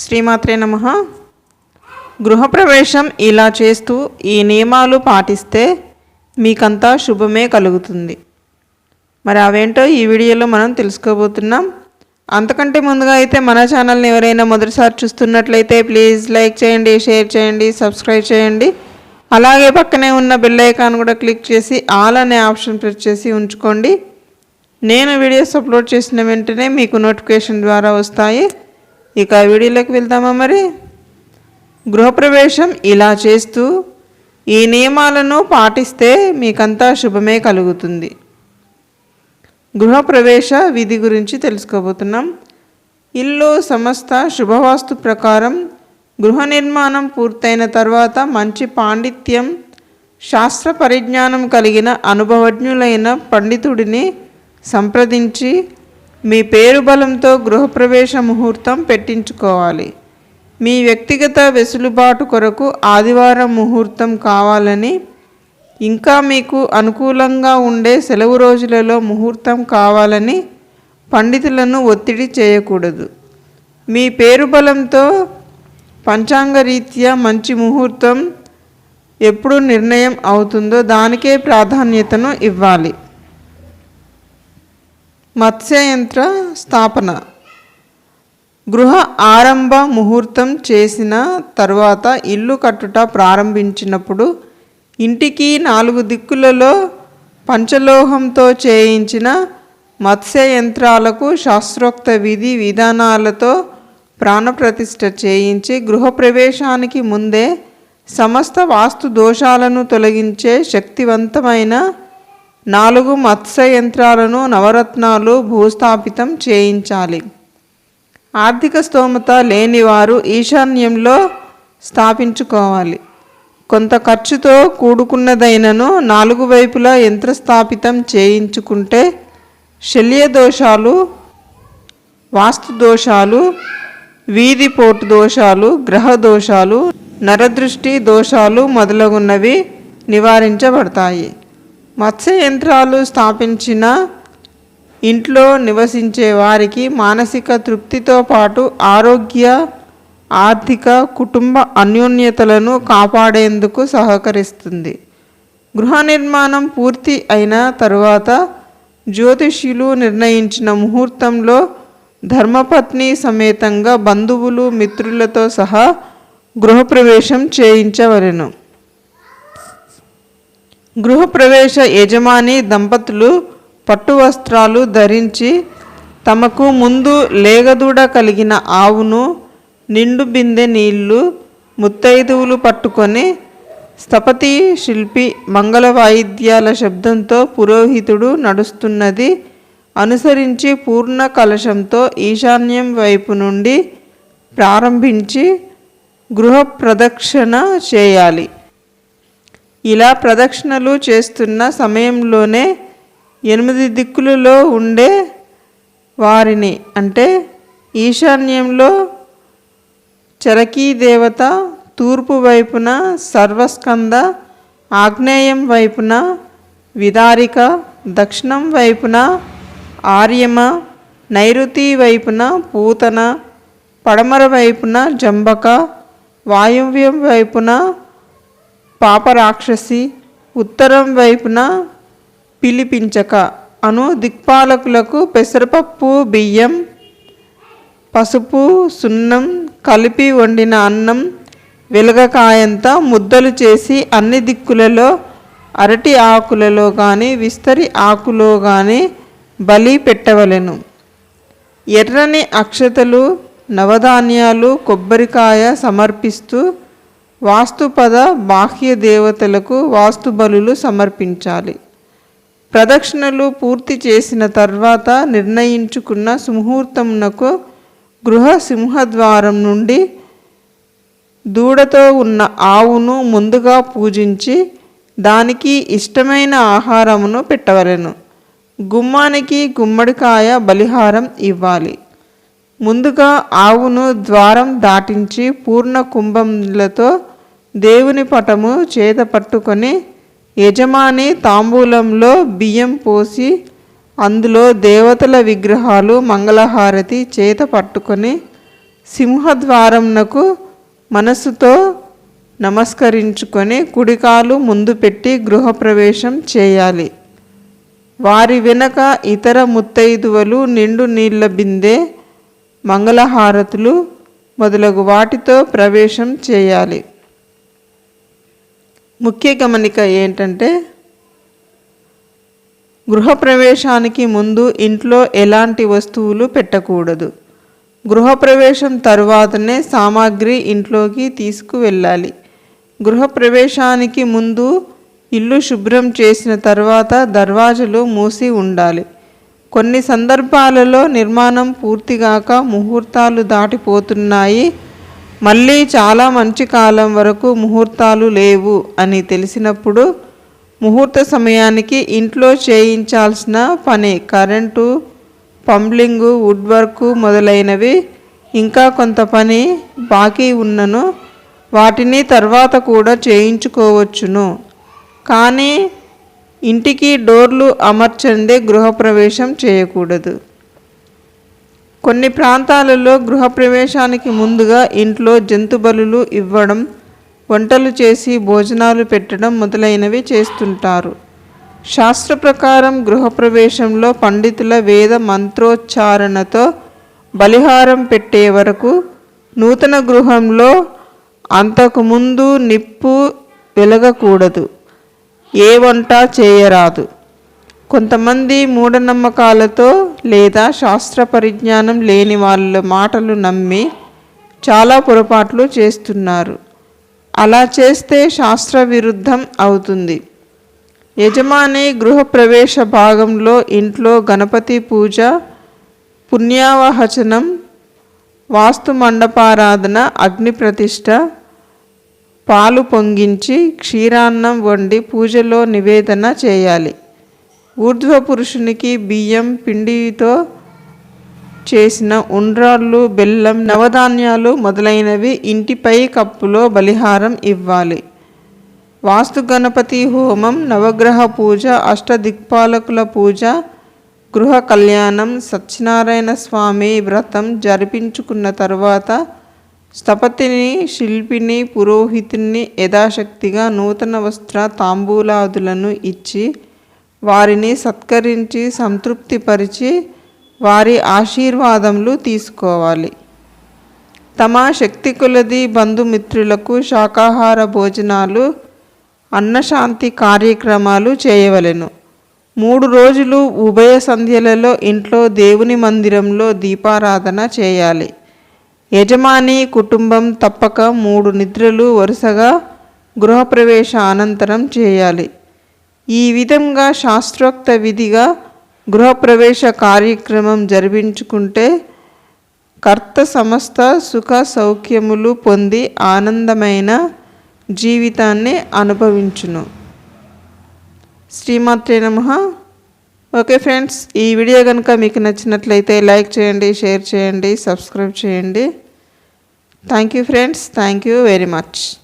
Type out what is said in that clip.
శ్రీమాత్రే నమ. గృహప్రవేశం ఇలా చేస్తూ ఈ నియమాలు పాటిస్తే మీకంతా శుభమే కలుగుతుంది. మరి అవేంటో ఈ వీడియోలో మనం తెలుసుకోబోతున్నాం. అంతకంటే ముందుగా అయితే మన ఛానల్ని ఎవరైనా మొదటిసారి చూస్తున్నట్లయితే ప్లీజ్ లైక్ చేయండి షేర్ చేయండి సబ్స్క్రైబ్ చేయండి. అలాగే పక్కనే ఉన్న బెల్ ఐకాన్ కూడా క్లిక్ చేసి ఆల్ అనే ఆప్షన్ ప్రెస్ చేసి ఉంచుకోండి. నేను వీడియోస్ అప్లోడ్ చేసిన వెంటనే మీకు నోటిఫికేషన్ ద్వారా వస్తాయి. ఇక వీడియోలోకి వెళ్దామా మరి? గృహప్రవేశం ఇలా చేస్తూ ఈ నియమాలను పాటిస్తే మీకంతా శుభమే కలుగుతుంది. గృహప్రవేశ విధి గురించి తెలుసుకోబోతున్నాం. ఇల్లు సమస్త శుభవాస్తు ప్రకారం గృహ నిర్మాణం పూర్తయిన తర్వాత మంచి పాండిత్యం శాస్త్ర పరిజ్ఞానం కలిగిన అనుభవజ్ఞులైన పండితుడిని సంప్రదించి మీ పేరు బలంతో గృహప్రవేశ ముహూర్తం పెట్టించుకోవాలి. మీ వ్యక్తిగత వెసులుబాటు కొరకు ఆదివారం ముహూర్తం కావాలని ఇంకా మీకు అనుకూలంగా ఉండే సెలవు రోజులలో ముహూర్తం కావాలని పండితులను ఒత్తిడి చేయకూడదు. మీ పేరు బలంతో పంచాంగరీత్యా మంచి ముహూర్తం ఎప్పుడు నిర్ణయం అవుతుందో దానికే ప్రాధాన్యతను ఇవ్వాలి. మత్స్యయంత్ర స్థాపన. గృహ ఆరంభ ముహూర్తం చేసిన తర్వాత ఇల్లు కట్టుట ప్రారంభించినప్పుడు ఇంటికి నాలుగు దిక్కులలో పంచలోహంతో చేయించిన మత్స్య యంత్రాలకు శాస్త్రోక్త విధి విధానాలతో ప్రాణప్రతిష్ఠ చేయించి గృహప్రవేశానికి ముందే సమస్త వాస్తు దోషాలను తొలగించే శక్తివంతమైన నాలుగు మత్స్య యంత్రాలను నవరత్నాలు భూస్థాపితం చేయించాలి. ఆర్థిక స్తోమత లేనివారు ఈశాన్యంలో స్థాపించుకోవాలి. కొంత ఖర్చుతో కూడుకున్నదైనను నాలుగు వైపులా యంత్రస్థాపితం చేయించుకుంటే శల్య దోషాలు వాస్తు దోషాలు వీధిపోటు దోషాలు గ్రహ దోషాలు నరదృష్టి దోషాలు మొదలగున్నవి నివారించబడతాయి. మత్స్య యంత్రాలు స్థాపించిన ఇంట్లో నివసించే వారికి మానసిక తృప్తితో పాటు ఆరోగ్య ఆర్థిక కుటుంబ అన్యోన్యతలను కాపాడేందుకు సహకరిస్తుంది. గృహ నిర్మాణం పూర్తి అయిన తరువాత జ్యోతిష్యులు నిర్ణయించిన ముహూర్తంలో ధర్మపత్ని సమేతంగా బంధువులు మిత్రులతో సహా గృహప్రవేశం చేయించవలెను. గృహప్రవేశ యజమాని దంపతులు పట్టు వస్త్రాలు ధరించి తమకు ముందు లేగదూడ కలిగిన ఆవును నిండు బిందె నీళ్ళు ముత్తైదువులు పట్టుకొని స్థపతి శిల్పి మంగళ వాయిద్యాల శబ్దంతో పురోహితుడు నడుస్తున్నది అనుసరించి పూర్ణ కలశంతో ఈశాన్యం వైపు నుండి ప్రారంభించి గృహ ప్రదక్షిణ చేయాలి. ఇలా ప్రదక్షిణలు చేస్తున్న సమయంలోనే ఎనిమిది దిక్కులలో ఉండే వారిని అంటే ఈశాన్యంలో చరకీ దేవత తూర్పు వైపున సర్వస్కంద ఆగ్నేయం వైపున విదారిక దక్షిణం వైపున ఆర్యమ నైరుతి వైపున పూతన పడమర వైపున జంబక వాయువ్యం వైపున పాపరాక్షసి ఉత్తరం వైపున పిలిపించక. అను దిక్పాలకులకు పెసరపప్పు బియ్యం పసుపు సున్నం కలిపి వండిన అన్నం వెలగకాయంతా ముద్దలు చేసి అన్ని దిక్కులలో అరటి ఆకులలో కానీ విస్తరి ఆకులో కానీ బలి పెట్టవలెను. ఎర్రని అక్షతలు నవధాన్యాలు కొబ్బరికాయ సమర్పిస్తూ వాస్తుపద బాహ్య దేవతలకు వాస్తు బలులు సమర్పించాలి. ప్రదక్షిణలు పూర్తి చేసిన తర్వాత నిర్ణయించుకున్న సుముహూర్తమునకు గృహ సింహద్వారం నుండి దూడతో ఉన్న ఆవును ముందుగా పూజించి దానికి ఇష్టమైన ఆహారమును పెట్టవలెను. గుమ్మానికి గుమ్మడికాయ బలిహారం ఇవ్వాలి. ముందుగా ఆవును ద్వారం దాటించి పూర్ణ కుంభములతో దేవుని పటము చేత పట్టుకొని యజమాని తాంబూలంలో బియ్యం పోసి అందులో దేవతల విగ్రహాలు మంగళహారతి చేత పట్టుకొని సింహద్వారంనకు మనసుతో నమస్కరించుకొని కుడికాలు ముందు పెట్టి గృహప్రవేశం చేయాలి. వారి వెనక ఇతర ముత్తైదువలు నిండు నీళ్ళ బిందె మంగళహారతులు మొదలగు వాటితో ప్రవేశం చేయాలి. ముఖ్య గమనిక ఏంటంటే గృహప్రవేశానికి ముందు ఇంట్లో ఎలాంటి వస్తువులు పెట్టకూడదు. గృహప్రవేశం తరువాతనే సామాగ్రి ఇంట్లోకి తీసుకువెళ్ళాలి. గృహప్రవేశానికి ముందు ఇల్లు శుభ్రం చేసిన తర్వాత దర్వాజలు మూసి ఉండాలి. కొన్ని సందర్భాలలో నిర్మాణం పూర్తిగాక ముహూర్తాలు దాటిపోతున్నాయి. మళ్ళీ చాలా మంచి కాలం వరకు ముహూర్తాలు లేవు అని తెలిసినప్పుడు ముహూర్త సమయానికి ఇంట్లో చేయించాల్సిన పని కరెంటు పంబ్లింగు వుడ్ వర్క్ మొదలైనవి ఇంకా కొంత పని బాకీ ఉన్నను వాటిని తర్వాత కూడా చేయించుకోవచ్చును. కానీ ఇంటికి డోర్లు అమర్చందే గృహప్రవేశం చేయకూడదు. కొన్ని ప్రాంతాలలో గృహప్రవేశానికి ముందుగా ఇంట్లో జంతు బలులు ఇవ్వడం వంటలు చేసి భోజనాలు పెట్టడం మొదలైనవి చేస్తుంటారు. శాస్త్ర ప్రకారం గృహప్రవేశంలో పండితుల వేద మంత్రోచ్చారణతో బలిహారం పెట్టే వరకు నూతన గృహంలో అంతకుముందు నిప్పు వెలగకూడదు. ఏ వంట చేయరాదు. కొంతమంది మూఢనమ్మకాలతో లేదా శాస్త్ర పరిజ్ఞానం లేని వాళ్ళ మాటలు నమ్మి చాలా పొరపాట్లు చేస్తున్నారు. అలా చేస్తే శాస్త్ర విరుద్ధం అవుతుంది. యజమాని గృహప్రవేశ భాగంలో ఇంట్లో గణపతి పూజ పుణ్యావహచనం వాస్తు మండపారాధన అగ్ని ప్రతిష్ట పాలు పొంగించి క్షీరాన్నం వండి పూజలో నివేదన చేయాలి. ఊర్ధ్వ పురుషునికి బియ్యం పిండితో చేసిన ఉండ్రాళ్ళు బెల్లం నవధాన్యాలు మొదలైనవి ఇంటిపై కప్పులో బలిహారం ఇవ్వాలి. వాస్తు గణపతి హోమం నవగ్రహ పూజ అష్టదిక్పాలకుల పూజ గృహ కళ్యాణం సత్యనారాయణ స్వామి వ్రతం జరిపించుకున్న తర్వాత స్థపతిని శిల్పిని పురోహితుని యథాశక్తిగా నూతన వస్త్ర తాంబూలాదులను ఇచ్చి వారిని సత్కరించి సంతృప్తిపరిచి వారి ఆశీర్వాదములు తీసుకోవాలి. తమ శక్తి కొలది బంధుమిత్రులకు శాకాహార భోజనాలు అన్నశాంతి కార్యక్రమాలు చేయవలెను. మూడు రోజులు ఉభయ సంధ్యలలో ఇంట్లో దేవుని మందిరంలో దీపారాధన చేయాలి. యజమాని కుటుంబం తప్పక మూడు నిద్రలు వరుసగా గృహప్రవేశ అనంతరం చేయాలి. ఈ విధంగా శాస్త్రోక్త విధిగా గృహప్రవేశ కార్యక్రమం జరిపించుకుంటే కర్త సమస్త సుఖ సౌఖ్యములు పొంది ఆనందమైన జీవితాన్ని అనుభవించును. శ్రీమాత్రే నమ. ఓకే ఫ్రెండ్స్ ఈ వీడియో కనుక మీకు నచ్చినట్లయితే లైక్ చేయండి షేర్ చేయండి సబ్స్క్రైబ్ చేయండి. Thank you friends thank you very much.